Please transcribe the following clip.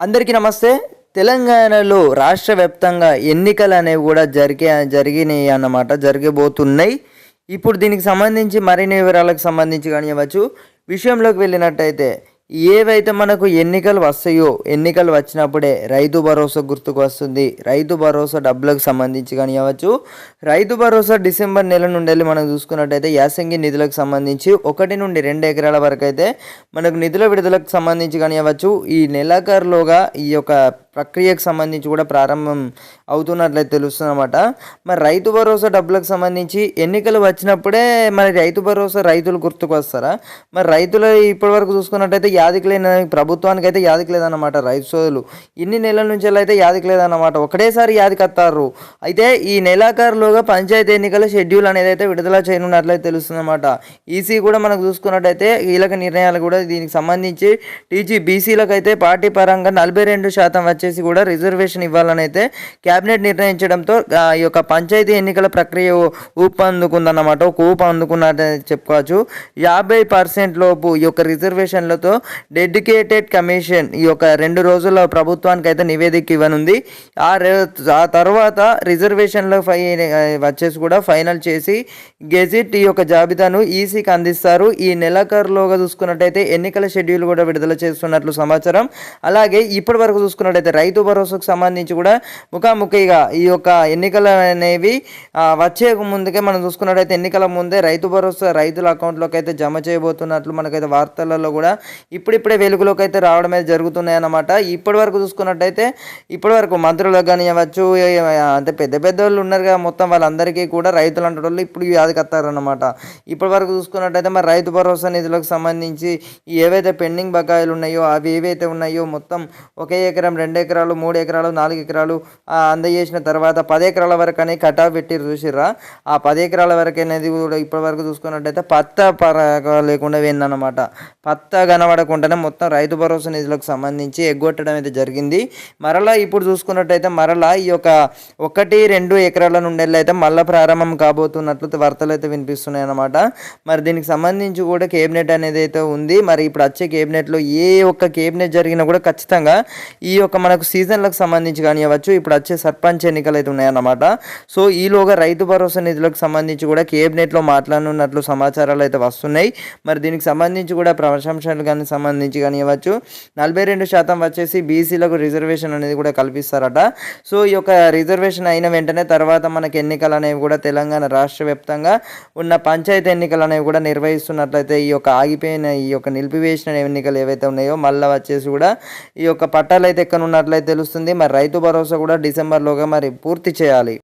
అందరికీ నమస్తే. తెలంగాణలో రాష్ట్ర వ్యాప్తంగా ఎన్నికలు అనేవి కూడా జరిగే జరిగినాయి అన్నమాట జరగబోతున్నాయి. ఇప్పుడు దీనికి సంబంధించి మరిన్ని వివరాలకు సంబంధించి కానివ్వచ్చు. విషయంలోకి వెళ్ళినట్టయితే ఏవైతే మనకు ఎన్నికలు వస్తాయో ఎన్నికలు వచ్చినప్పుడే రైతు భరోసా గుర్తుకు వస్తుంది. రైతు భరోసా డబ్బులకు సంబంధించి కానివ్వచ్చు. రైతు భరోసా డిసెంబర్ నెల నుండి వెళ్ళి మనం చూసుకున్నట్టయితే యాసంగి నిధులకు సంబంధించి ఒకటి నుండి రెండు ఎకరాల వరకు అయితే మనకు నిధుల విడుదలకు సంబంధించి కానివ్వచ్చు ఈ నెలాఖరులోగా ఈ యొక్క ప్రక్రియకు సంబంధించి కూడా ప్రారంభం అవుతున్నట్లయితే తెలుస్తుందన్నమాట. మరి రైతు భరోసా డబ్బులకు సంబంధించి ఎన్నికలు వచ్చినప్పుడే మరి రైతు భరోసా రైతులు గుర్తుకు వస్తారా? మరి రైతులు ఇప్పటివరకు చూసుకున్నట్టయితే యాదికి లేని ప్రభుత్వానికి అయితే యాదికి లేదన్నమాట రైతు సోదరులు. ఇన్ని నెలల నుంచి అయితే యాదికి లేదన్నమాట. ఒకటేసారి యాదికి వస్తారు అయితే ఈ నెలాఖరులోగా పంచాయతీ ఎన్నికల షెడ్యూల్ అనేది అయితే విడుదల చేయనున్నట్లయితే తెలుస్తుందన్నమాట. ఈసీ కూడా మనకు చూసుకున్నట్టయితే కీలక నిర్ణయాలు కూడా దీనికి సంబంధించి టీజీ బీసీలకు అయితే పార్టీ పరంగా నలభై రెండు శాతం వచ్చే వచ్చేసి కూడా రిజర్వేషన్ ఇవ్వాలని అయితే కేబినెట్ నిర్ణయించడంతో ఆ, ఈ యొక్క పంచాయతీ ఎన్నికల ప్రక్రియ ఊపు అందుకుందన్నమాట ఒక ఊపు అందుకున్నట్టు చెప్పుకోవచ్చు. యాభై పర్సెంట్ లోపు ఈ యొక్క రిజర్వేషన్లతో డెడికేటెడ్ కమిషన్ ఈ యొక్క రెండు రోజుల ప్రభుత్వానికి అయితే నివేదిక ఇవ్వనుంది. ఆ ఆ తర్వాత రిజర్వేషన్ల ఫై వచ్చేసి కూడా ఫైనల్ చేసి గెజిట్ ఈ యొక్క జాబితాను ఈసీకి అందిస్తారు. ఈ నెలాఖరులోగా చూసుకున్నట్టయితే ఎన్నికల షెడ్యూల్ కూడా విడుదల చేస్తున్నట్లు సమాచారం. అలాగే ఇప్పటి వరకు చూసుకున్నట్టయితే రైతు భరోసాకు సంబంధించి కూడా ముఖాముఖిగా ఈ యొక్క ఎన్నికలు అనేవి వచ్చే ముందుకే మనం చూసుకున్నట్టయితే ఎన్నికల ముందే రైతు భరోసా రైతుల అకౌంట్లోకి అయితే జమ చేయబోతున్నట్లు మనకైతే వార్తలలో కూడా ఇప్పుడిప్పుడే వెలుగులోకి అయితే రావడం అయితే జరుగుతున్నాయి అన్నమాట ఇప్పటి వరకు చూసుకున్నట్టయితే ఇప్పటి వరకు మంత్రులకు కానివ్వచ్చు అంటే పెద్ద పెద్ద వాళ్ళు ఉన్నారు కదా మొత్తం వాళ్ళందరికీ కూడా రైతులు అంటే వాళ్ళు ఇప్పుడు యాదకత్తారన్నమాట ఇప్పటి వరకు చూసుకున్నట్టయితే మరి రైతు భరోసా నిధులకు సంబంధించి ఏవైతే పెండింగ్ బకాయిలు ఉన్నాయో అవి ఏవైతే ఉన్నాయో మొత్తం ఒకే ఎకరం రెండు ఎకరాలు మూడు ఎకరాలు నాలుగు ఎకరాలు అందజేసిన తర్వాత పది ఎకరాల వరకు అనేది కటా పెట్టి చూసిర్రా? ఆ పది ఎకరాల వరకు అనేది కూడా ఇప్పటి వరకు చూసుకున్నట్టయితే పత్త పరగా లేకుండా పోయిందన్నమాట. పత్త కనబడకుండానే మొత్తం రైతు భరోసా నిధులకు సంబంధించి ఎగ్గొట్టడం అయితే జరిగింది. మరలా ఇప్పుడు చూసుకున్నట్టయితే మరలా ఈ యొక్క ఒకటి రెండు ఎకరాల నుండి అయితే మళ్ళీ ప్రారంభం కాబోతున్నట్లు వార్తలు అయితే వినిపిస్తున్నాయి అన్నమాట మరి దీనికి సంబంధించి కూడా కేబినెట్ అనేది అయితే ఉంది. మరి ఇప్పుడు వచ్చే కేబినెట్లో ఏ ఒక్క కేబినెట్ జరిగినా కూడా ఖచ్చితంగా ఈ యొక్క మనకు సీజన్లకు సంబంధించి కానివ్వచ్చు ఇప్పుడు వచ్చే సర్పంచ్ ఎన్నికలు అయితే ఉన్నాయన్నమాట. సో ఈలోగా రైతు భరోసా నిధులకు సంబంధించి కూడా కేబినెట్లో మాట్లాడనున్నట్లు సమాచారాలు అయితే వస్తున్నాయి. మరి దీనికి సంబంధించి కూడా ప్రశంసలు కానీ సంబంధించి కానివ్వచ్చు నలభై రెండు శాతం వచ్చేసి బీసీలకు రిజర్వేషన్ అనేది కూడా కల్పిస్తారట. సో ఈ యొక్క రిజర్వేషన్ అయిన వెంటనే తర్వాత మనకి ఎన్నికలు అనేవి కూడా తెలంగాణ రాష్ట్ర వ్యాప్తంగా ఉన్న పంచాయతీ ఎన్నికలు అనేవి కూడా నిర్వహిస్తున్నట్లయితే ఈ యొక్క ఆగిపోయిన ఈ యొక్క నిలిపివేసిన ఎన్నికలు ఏవైతే ఉన్నాయో మళ్ళీ వచ్చేసి కూడా ఈ యొక్క పట్టాలు అయితే చేస్తున్నట్లయితే తెలుస్తుంది. మరి రైతు భరోసా కూడా డిసెంబర్లోగా మరి పూర్తి చేయాలి.